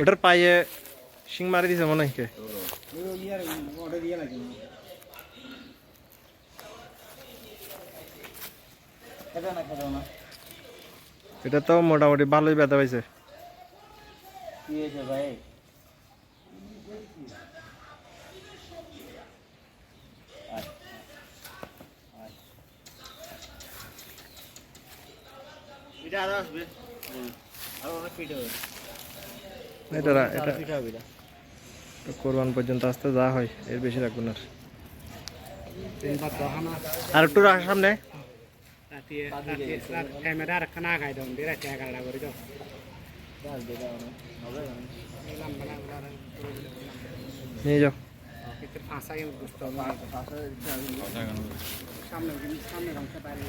ওটার পায়ে শিং মারি দিছে মনে হয় এটা তো মোটামুটি ভালোই ব্যথা পাইছে। ভাই? এটা আরও আসবে আরও অনেক ফিট হবে এটা এটা ফিট হবে এটা এটা কোরবান পর্যন্ত আসতে যা হয় এর বেশি রাখব না আর। আর একটু রাখ সামনে ক্যামেরা আর খানা খাই দাও দিয়ে রাখতে এগারোটা করে যাও নিয়ে যাও ভিতরে বুঝতে হবে সামনে সামনে রংটা পারে